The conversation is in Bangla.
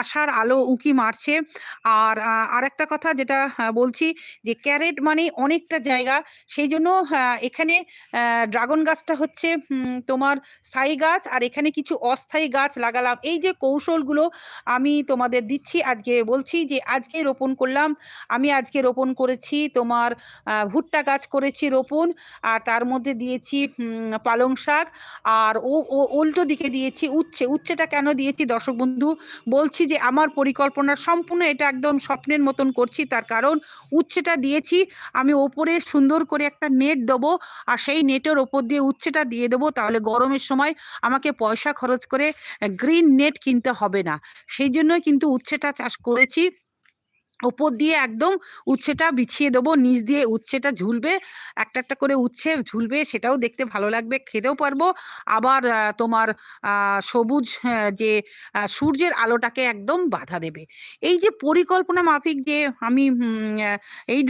আশার আলো উঁকি মারছে। আর আর একটা কথা যেটা বলছি যে ক্যারেট মানে অনেকটা জায়গা। সেই জন্য আহ, এখানে ড্রাগন গাছটা হচ্ছে তোমার স্থায়ী গাছ আর এখানে কিছু অস্থায়ী গাছ লাগালাম। এই যে কৌশলগুলো আমি তোমাদের দিচ্ছি আজকে বলছি যে আজকে রোপণ করলাম। আমি আজকে রোপণ করেছি তোমার ভুট্টা গাছ করেছি রোপণ। আর তার মধ্যে দিয়েছি পালং শাক। আর ও উল্টো দিকে দিয়েছি উচ্ছে। উচ্ছেটা কেন দিয়েছি দর্শক বন্ধু? বলছি যে আমার পরিকল্পনা সম্পূর্ণ এটা একদম স্বপ্নের মতন করছি, তার কারণ উচ্ছেটা দিয়েছি, আমি ওপরে সুন্দর করে একটা নেট দেবো, আর সেই নেটের ওপর দিয়ে উচ্ছেটা দিয়ে দেবো, তাহলে গরমের সময় আমাকে পয়সা খরচ করে গ্রিন নেট কিনতে হবে না। সেই জন্যই কিন্তু উচ্ছেটা চাষ করেছি। ওপর দিয়ে একদম উচ্ছেটা বিছিয়ে দেবো, নিচ দিয়ে উচ্ছেটা ঝুলবে, একটা একটা করে উচ্ছে ঝুলবে, সেটাও দেখতে ভালো লাগবে, খেতেও পারব। আবার তোমার সবুজ যে সূর্যের আলোটাকে একদম বাধা দেবে। এই যে পরিকল্পনা মাফিক যে আমি এই